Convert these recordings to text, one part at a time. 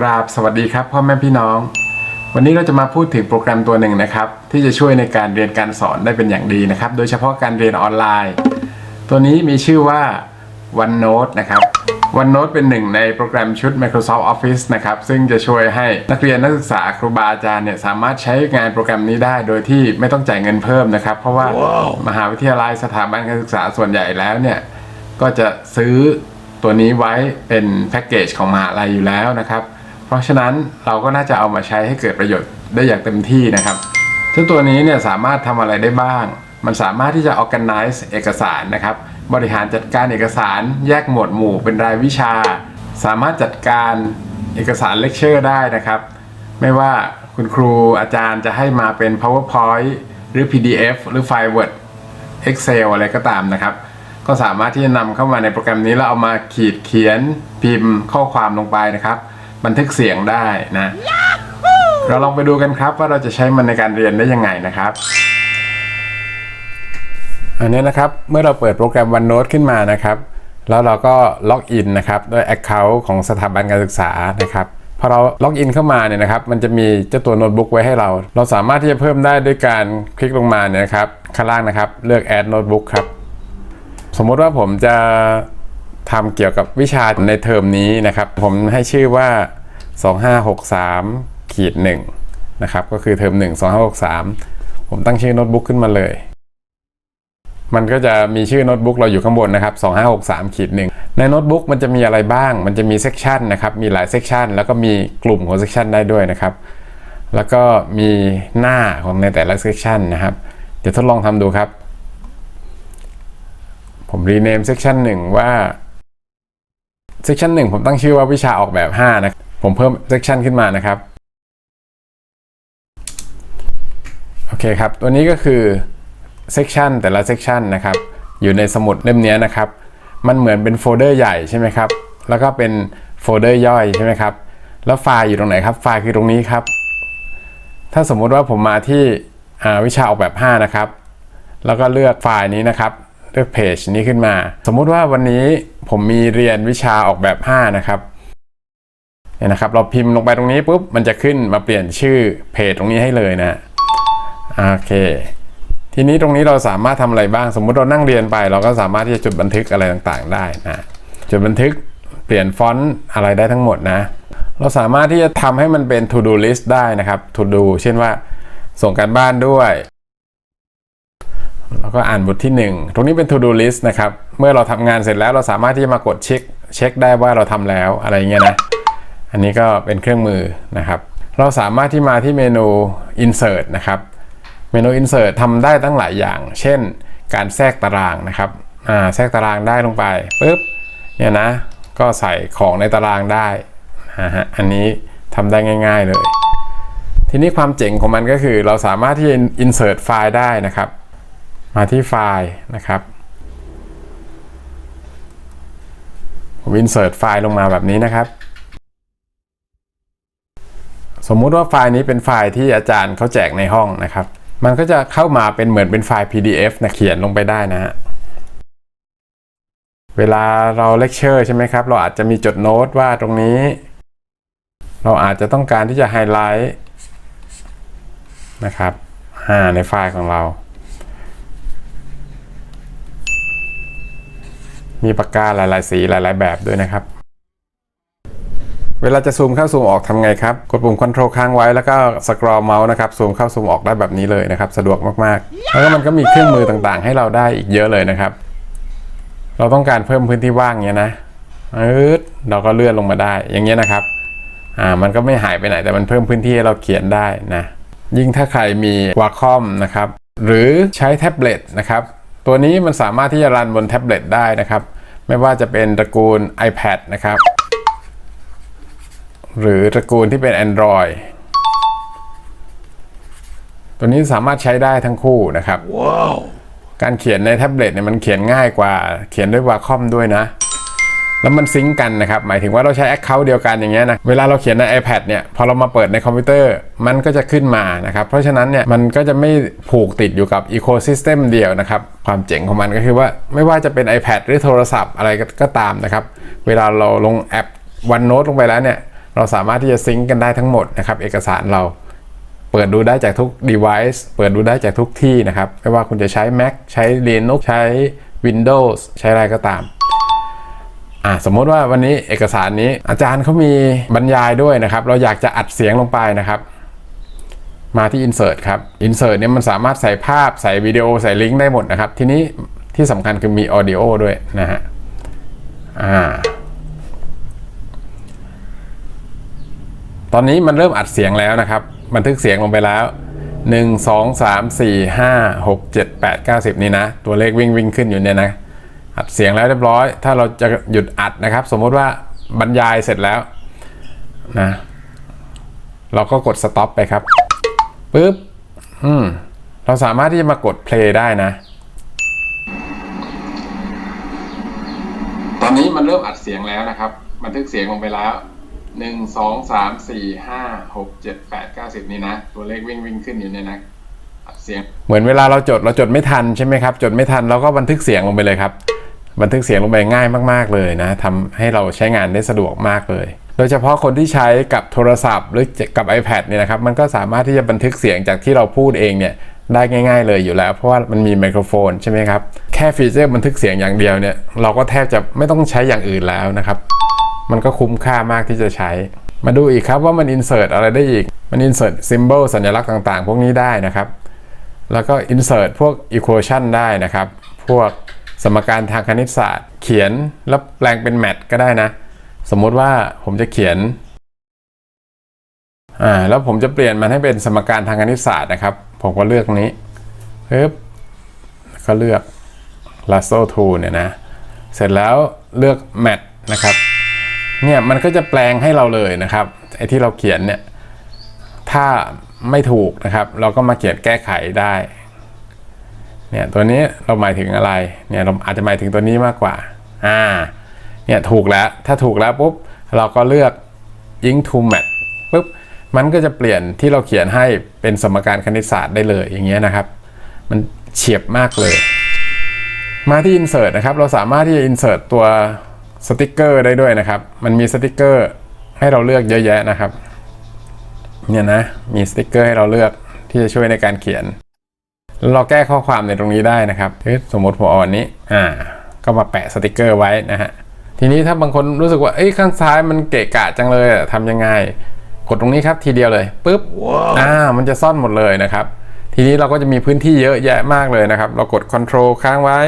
กราบสวัสดีครับพ่อแม่พี่น้อง วันนี้เราจะมาพูดถึงโปรแกรมตัวหนึ่งนะครับ ที่จะช่วยในการเรียนการสอนได้เป็นอย่างดีนะครับ โดยเฉพาะการเรียนออนไลน์ ตัวนี้มีชื่อว่า OneNote นะครับ OneNote เป็นหนึ่งในโปรแกรมชุด Microsoft Office นะครับ ซึ่งจะช่วยให้นักเรียนนักศึกษาครูบาอาจารย์เนี่ยสามารถใช้งานโปรแกรมนี้ได้โดยที่ไม่ต้องจ่ายเงินเพิ่มนะครับ เพราะว่ามหาวิทยาลัยสถาบันการศึกษาส่วนใหญ่แล้วเนี่ยก็จะซื้อตัวนี้ไว้เป็นแพ็กเกจของมหาลัยอยู่แล้วนะครับ เพราะฉะนั้นเราก็น่าจะเอามาใช้ให้เกิดประโยชน์ได้อย่างเต็มที่นะครับซึ่งตัวนี้เนี่ยสามารถทำอะไรได้บ้าง มันสามารถที่จะ organize เอกสารนะครับ บริหารจัดการเอกสารแยกหมวดหมู่เป็นรายวิชา สามารถจัดการเอกสารเลคเชอร์ได้นะครับ ไม่ว่าคุณครูอาจารย์จะให้มาเป็น powerpoint หรือ pdf หรือไฟล์ word Excel อะไรก็ตามนะครับ ก็สามารถที่จะนำเข้ามาในโปรแกรมนี้แล้วเอามาขีดเขียนพิมพ์ข้อความลงไปนะครับ บันทึกเสียงได้นะ เราลองไปดูกันครับว่าเราจะใช้มันในการเรียนได้ยังไงนะครับ อันนี้นะครับเมื่อเราเปิดโปรแกรม OneNote ขึ้นมานะครับ แล้วเราก็ล็อกอินนะครับด้วย Account ของสถาบันการศึกษานะครับพอเราล็อกอินเข้ามาเนี่ยนะครับ มันจะมีเจ้าตัวโน้ตบุ๊กไว้ให้เรา เราสามารถที่จะเพิ่มได้ด้วยการคลิกลงมาเนี่ยนะครับ ข้างล่างนะครับ เลือก Add Notebook ครับ สมมุติว่าผมจะ ทำเกี่ยวกับวิชาในเทอมนี้นะครับ ผมให้ชื่อว่า 2563ขีด1นะครับ ก็คือเทอม 1 2563 ผมตั้งชื่อโน้ตบุ๊กขึ้นมาเลย มันก็จะมีชื่อโน้ตบุ๊กเราอยู่ข้างบนนะครับ 2563ขีด1ในโน้ตบุ๊กมันจะมีอะไรบ้าง มันจะมีเซกชันนะครับ มีหลายเซกชันแล้วก็มีกลุ่มของเซกชันได้ด้วยนะครับ แล้วก็มีหน้าของในแต่ละเซกชันนะครับ เดี๋ยวทดลองทำดูครับ ผมรีเนมเซกชัน1ว่า เซกชัน1ผมตั้งชื่อว่าวิชาออกแบบ5นะผมเพิ่มเซกชันขึ้นมานะครับโอเคครับตัวนี้ก็คือเซกชันแต่ละเซกชันนะครับอยู่ในสมุดเล่มนี้นะครับ มันเหมือนเป็นโฟลเดอร์ใหญ่ใช่ไหมครับ แล้วก็เป็นโฟลเดอร์ย่อยใช่ไหมครับ แล้วไฟล์อยู่ตรงไหนครับ ไฟล์คือตรงนี้ครับ ถ้าสมมุติว่าผมมาที่วิชาออกแบบ 5 นะครับ แล้วก็เลือกไฟล์นี้นะครับ เลือกเพจนี้ขึ้นมา สมมุติว่าวันนี้ผมมีเรียนวิชาออกแบบ 5 นะครับเนี่ยนะครับ เราพิมพ์ลงไปตรงนี้ปุ๊บมันจะขึ้นมาเปลี่ยนชื่อเพจตรงนี้ให้เลยนะโอเค ทีนี้ตรงนี้เราสามารถทำอะไรบ้าง สมมุติเรานั่งเรียนไป เราก็สามารถที่จะจดบันทึกอะไรต่างๆ ได้นะจดบันทึกเปลี่ยนฟอนต์อะไรได้ทั้งหมดนะ เราสามารถที่จะทำให้มันเป็น to do list ได้นะครับ to do เช่นว่าส่งการบ้านด้วย แล้วก็อ่านบทที่ 1 ตรงนี้เป็น to do list นะครับ เมื่อเราทำงานเสร็จแล้วเราสามารถที่จะมากดเช็ค เช็คได้ว่าเราทำแล้วอะไรเงี้ยนะ อันนี้ก็เป็นเครื่องมือนะครับ เราสามารถที่มาที่เมนู insert นะครับ เมนู insert ทำได้ตั้งหลายอย่าง เช่น การแทรกตารางนะครับ อ่า แทรกตารางได้ลงไปปุ๊บ เนี่ยนะ ก็ใส่ของในตารางได้นะฮะ อันนี้ทำได้ง่าย ๆเลย ทีนี้ความเจ๋งของมันก็คือเราสามารถที่จะ insert ไฟล์ได้นะครับ มาที่ไฟล์นะครับผม insert ไฟล์ลงมาแบบนี้นะครับ สมมุติว่าไฟล์นี้เป็นไฟล์ที่อาจารย์เขาแจกในห้องนะครับ มันก็จะเข้ามาเป็นเหมือนเป็นไฟล์ PDF นะเขียนลงไปได้นะฮะเวลาเราเลคเชอร์ใช่ไหมครับ เราอาจจะมีจดโน้ตว่าตรงนี้ เราอาจจะต้องการที่จะไฮไลท์นะครับอ่าในไฟล์ของเรา มีปากกาหลาย ๆ สีหลาย ๆ แบบด้วยนะครับ เวลาจะซูมเข้าซูมออกทำไงครับ กดปุ่ม Ctrl ค้างไว้แล้วก็สครอลเมาส์นะครับซูมเข้าซูมออกได้แบบนี้เลยนะครับ สะดวกมากๆ แล้วก็มันก็มีเครื่องมือต่างๆ ให้เราได้อีกเยอะเลยนะครับ เราต้องการเพิ่มพื้นที่ว่างเงี้ยนะอืดเราก็เลื่อนลงมาได้ อย่างเงี้ยนะครับอ่ามันก็ไม่หายไปไหนแต่มันเพิ่มพื้นที่ให้เราเขียนได้นะยิ่งถ้าใครมีวาคอมนะครับหรือใช้แท็บเล็ตนะครับ ตัวนี้มันสามารถที่จะรันบนแท็บเล็ตได้นะครับ ไม่ว่าจะเป็นตระกูล iPad นะครับ หรือตระกูลที่เป็น Android ตัวนี้สามารถใช้ได้ทั้งคู่นะครับการเขียนในแท็บเล็ตเนี่ยมันเขียนง่ายกว่า เขียนด้วยวาคอมด้วยนะ แล้วมันซิงก์กันนะครับหมายถึงว่าเราใช้ Account เดียวกันอย่างเงี้ยนะเวลาเราเขียนใน iPad เนี่ยพอเรามาเปิดในคอมพิวเตอร์มันก็จะขึ้นมานะครับเพราะฉะนั้นเนี่ยมันก็จะไม่ผูกติดอยู่กับ Ecosystem เดียวนะครับความเจ๋งของมันก็คือว่าไม่ว่าจะเป็น iPad หรือโทรศัพท์อะไรก็ตามนะครับเวลาเราลงแอป OneNote ลงไปแล้วเนี่ยเราสามารถที่จะซิงก์กันได้ทั้งหมดนะครับเอกสารเราเปิดดูได้จากทุก device เปิดดูได้จากทุกที่นะครับ ไม่ว่าคุณจะใช้ Mac ใช้ Linux ใช้ Windows ใช้อะไรก็ตาม อ่าสมมติว่าวันนี้เอกสารนี้อาจารย์เขามีบรรยายด้วยนะครับ เราอยากจะอัดเสียงลงไปนะครับ มาที่ insert ครับ insert เนี่ยมันสามารถใส่ภาพใส่วิดีโอใส่ลิงก์ได้หมดนะครับ ทีนี้ที่สำคัญคือมี audio ด้วยนะฮะอ่าตอนนี้มันเริ่มอัดเสียงแล้วนะครับบันทึกเสียงลงไปแล้ว 1 2 3 4 5 6 7 8 9 10 นี่นะ ตัวเลขวิ่งวิ่งขึ้นอยู่เนี่ยนะ อัดเสียงแล้วเรียบร้อย ถ้าเราจะหยุดอัดนะครับ สมมติว่าบรรยายเสร็จแล้วนะเราก็กด stop ไปครับปุ๊บอืมเราสามารถที่จะมากด play ได้นะ ตอนนี้มันเริ่มอัดเสียงแล้วนะครับ บันทึกเสียงลงไปแล้วหนึ่งสองสามสี่ห้าหกเจ็ดแปดเก้าสิบนี่นะ ตัวเลขวิ่งวิ่งขึ้นอยู่เนี่ยนะอัดเสียง เหมือนเวลาเราจดเราจดไม่ทันใช่ไหมครับ จดไม่ทันเราก็บันทึกเสียงลงไปเลยครับ บันทึกเสียงลงไปง่ายมาก ๆ เลยนะทำให้เราใช้งานได้สะดวกมากเลย โดยเฉพาะคนที่ใช้กับโทรศัพท์ หรือกับ iPad เนี่ยนะครับ มันก็สามารถที่จะบันทึกเสียงจากที่เราพูดเองเนี่ยได้ง่ายๆเลยอยู่แล้ว เพราะว่ามันมีไมโครโฟนใช่ไหมครับ แค่ฟีเจอร์บันทึกเสียงอย่างเดียวเนี่ยเราก็แทบจะไม่ต้องใช้อย่างอื่นแล้วนะครับ มันก็คุ้มค่ามากที่จะใช้ มาดูอีกครับว่ามัน insert อะไรได้อีก มัน insert symbol สัญลักษณ์ต่างๆ พวกนี้ได้นะครับ แล้วก็ insert พวก equation ได้นะครับ พวก สมการทางคณิตศาสตร์ เขียนแล้วแปลงเป็นแมทก็ได้นะ สมมุติว่าผมจะเขียนอ่าแล้วผมจะเปลี่ยนมันให้เป็นสมการทางคณิตศาสตร์นะครับ ผมก็เลือกนี้ปึ๊บก็เลือก lasso tool เนี่ยนะ เสร็จแล้วเลือก mat นะครับ เนี่ยมันก็จะแปลงให้เราเลยนะครับ ไอ้ที่เราเขียนเนี่ย ถ้าไม่ถูกนะครับ เราก็มาเขียนแก้ไขได้ เนี่ยตัวนี้เราหมายถึงอะไรเนี่ยเราอาจจะหมายถึงตัวนี้มากกว่าอ่าเนี่ยถูกแล้วถ้าถูกแล้วปุ๊บเราก็เลือก ink to match ปุ๊บมันก็จะเปลี่ยนที่เราเขียนให้เป็นสมการคณิตศาสตร์ได้เลยอย่างเงี้ยนะครับ มันเฉียบมากเลย มาที่ insert นะครับ เราสามารถที่จะ insert ตัวสติกเกอร์ได้ด้วยนะครับ มันมีสติกเกอร์ให้เราเลือกเยอะแยะนะครับ เนี่ยนะ มีสติกเกอร์ให้เราเลือกที่จะช่วยในการเขียน เราแก้ข้อความในตรงนี้ได้นะครับเฮ้ยสมมติผมเอาอันนี้อ่าก็มาแปะสติกเกอร์ไว้นะฮะทีนี้ถ้าบางคนรู้สึกว่าเอ้ยข้างซ้ายมันเกะกะจังเลยอะทำยังไง กดตรงนี้ครับทีเดียวเลยปุ๊บอ่ามันจะซ่อนหมดเลยนะครับ ทีนี้เราก็จะมีพื้นที่เยอะแยะมากเลยนะครับ เรากด Ctrl ค้างไว้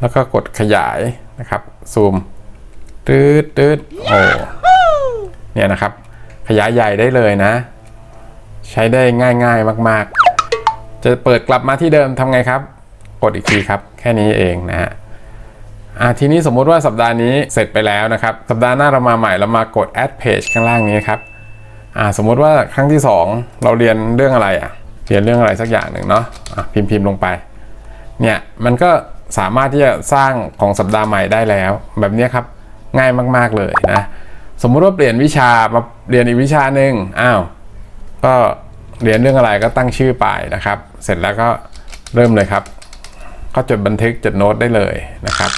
แล้วก็กดขยายนะครับซูมตืดตืดโอ้เนี่ยนะครับ ขยายใหญ่ได้เลยนะ ใช้ได้ง่ายๆมาก ๆ จะเปิดกลับมาที่เดิมทำไงครับ กดอีกทีครับ แค่นี้เองนะฮะอะทีนี้สมมุติว่าสัปดาห์นี้เสร็จไปแล้วนะครับ สัปดาห์หน้าเรามาใหม่เรามากด add page ข้างล่างนี้ครับอ่าสมมุติว่าครั้งที่ 2 เราเรียนเรื่องอะไรอะเรียนเรื่องอะไรสักอย่างหนึ่งเนาะอะพิมพ์พิมพ์ลงไปเนี่ยมันก็สามารถที่จะสร้างของสัปดาห์ใหม่ได้แล้ว แบบนี้ครับง่ายมาก ๆเลยนะสมมุติว่าเปลี่ยนวิชามาเรียนอีกวิชาหนึ่งอ้าวก็ เรียนเรื่องอะไรก็ตั้งชื่อไปนะครับ เสร็จแล้วก็เริ่มเลยครับก็จดบันทึกจดโน้ตได้เลยนะครับ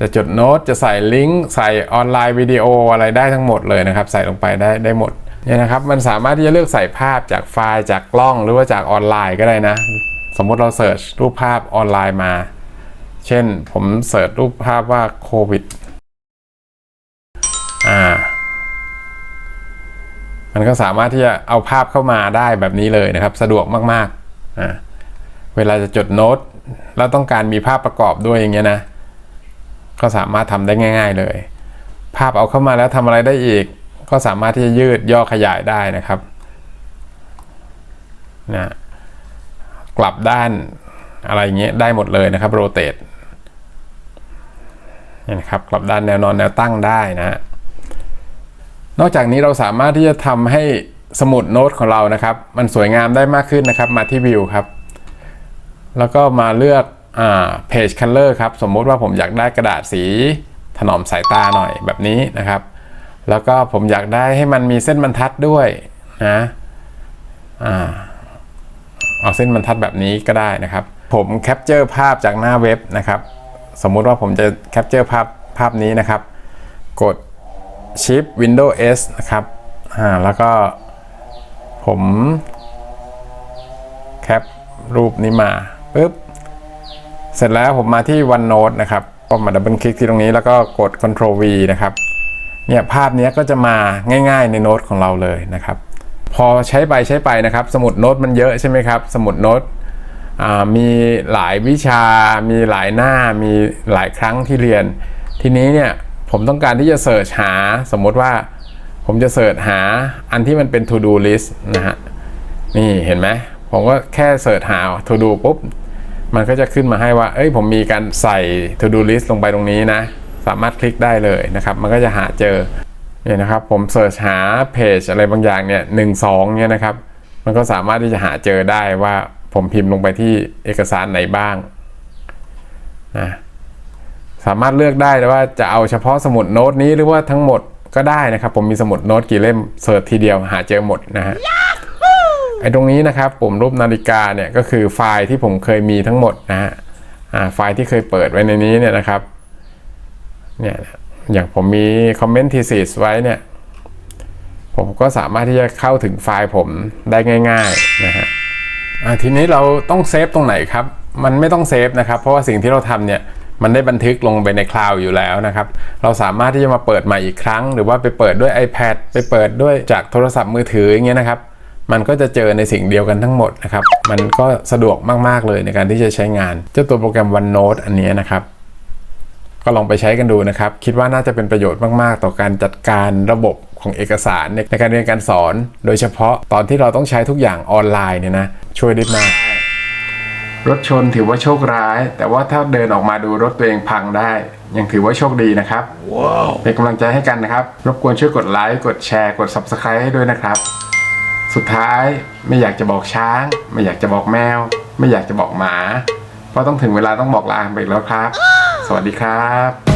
จะจดโน้ตจะใส่ลิงก์ใส่ออนไลน์วิดีโออะไรได้ทั้งหมดเลยนะครับ ใส่ลงไปได้ได้หมดเนี่ยนะครับมันสามารถที่จะเลือกใส่ภาพจากไฟล์จากกล้องหรือว่าจากออนไลน์ก็ได้นะ สมมติเราเสิร์ชรูปภาพออนไลน์มา เช่นผมเสิร์ชรูปภาพว่าโควิด มันก็สามารถที่จะเอาภาพเข้ามาได้แบบนี้เลยนะครับ สะดวกมากๆเวลาจะจดโน้ตแล้วต้องการมีภาพประกอบด้วยอย่างเงี้ยนะ ก็สามารถทำได้ง่าย ๆเลย ภาพเอาเข้ามาแล้วทำอะไรได้อีก ก็สามารถที่จะยืดย่อขยายได้นะครับนะกลับด้านอะไรเงี้ยได้หมดเลยนะครับโรเต e นี่นะครับกลับด้านแนวนอนแนวตั้งได้นะฮะ นอกจากนี้เราสามารถที่จะทำให้สมุดโน้ตของเรานะครับ มันสวยงามได้มากขึ้นนะครับมาที่วิวครับ แล้วก็มาเลือกอ่า page color ครับ สมมติว่าผมอยากได้กระดาษสีถนอมสายตาหน่อยแบบนี้นะครับ แล้วก็ผมอยากได้ให้มันมีเส้นบรรทัดด้วยนะอ่าเอาเส้นบรรทัดแบบนี้ก็ได้นะครับ ผมแคปเจอร์ภาพจากหน้าเว็บนะครับ สมมุติว่าผมจะแคปเจอร์ภาพภาพนี้นะครับ กด ชิป Windows S นะครับ อ่า แล้วก็ผมแคปรูปนี้มาปุ๊บ เสร็จแล้วผมมาที่ OneNote นะครับ ก็มาดับเบิลคลิกที่ตรงนี้แล้วก็กด Ctrl V นะครับ เนี่ยภาพนี้ก็จะมาง่ายๆในโน้ตของเราเลยนะครับ พอใช้ไปใช้ไปนะครับ สมุดโน้ตมันเยอะใช่ไหมครับ สมุดโน้ตมีหลายวิชา มีหลายหน้า มีหลายครั้งที่เรียน ทีนี้เนี่ย ผมต้องการที่จะเสิร์ชหาสมมติว่าผมจะเสิร์ชหาอันที่มันเป็น to do list นะฮะ นี่เห็นไหมผมก็แค่เสิร์ชหา to do ปุ๊บ มันก็จะขึ้นมาให้ว่า เอ้ยผมมีการใส่ to do list ลงไปตรงนี้นะ สามารถคลิกได้เลยนะครับ มันก็จะหาเจอเนี่ยนะครับ ผมเสิร์ชหาเพจอะไรบางอย่างเนี่ยหนึ่งสองเนี่ยนะครับ มันก็สามารถที่จะหาเจอได้ว่าผมพิมพ์ลงไปที่เอกสารไหนบ้างนะ สามารถเลือกได้ว่าจะเอาเฉพาะสมุดโน้ตนี้หรือว่าทั้งหมดก็ได้นะครับ ผมมีสมุดโน้ตกี่เล่มเสิร์ชทีเดียวหาเจอหมดนะฮะไอ้ตรงนี้นะครับปุ่มรูปนาฬิกาเนี่ยก็คือไฟล์ที่ผมเคยมีทั้งหมดนะฮะอ่าไฟล์ที่เคยเปิดไว้ในนี้เนี่ยนะครับเนี่ยอย่างผมมีคอมเมนต์ทีซีสไว้เนี่ยผมก็สามารถที่จะเข้าถึงไฟล์ผมได้ง่ายๆนะฮะอ่าทีนี้เราต้องเซฟตรงไหนครับ มันไม่ต้องเซฟนะครับ เพราะว่าสิ่งที่เราทำเนี่ย มันได้บันทึกลงไปในคลาวด์อยู่แล้วนะครับ เราสามารถที่จะมาเปิดใหม่อีกครั้ง หรือว่าไปเปิดด้วย iPad ไปเปิดด้วยจากโทรศัพท์มือถืออย่างเงี้ยนะครับ มันก็จะเจอในสิ่งเดียวกันทั้งหมดนะครับ มันก็สะดวกมากๆเลยในการที่จะใช้งาน เจ้าตัวโปรแกรม OneNote อันนี้นะครับ ก็ลองไปใช้กันดูนะครับ คิดว่าน่าจะเป็นประโยชน์มากๆ ต่อการจัดการระบบของเอกสารในในการเรียนการสอน โดยเฉพาะตอนที่เราต้องใช้ทุกอย่างออนไลน์เนี่ยนะช่วยได้มาก รถชนถือว่าโชคร้าย แต่ว่าถ้าเดินออกมาดูรถตัวเองพังได้ ยังถือว่าโชคดีนะครับเป็นกำลังใจให้กันนะครับ รบกวนช่วยกดไลค์กดแชร์กด Subscribe ให้ด้วยนะครับ สุดท้ายไม่อยากจะบอกช้าง ไม่อยากจะบอกแมว ไม่อยากจะบอกหมา เพราะต้องถึงเวลาต้องบอกลาไปอีกแล้วครับ สวัสดีครับ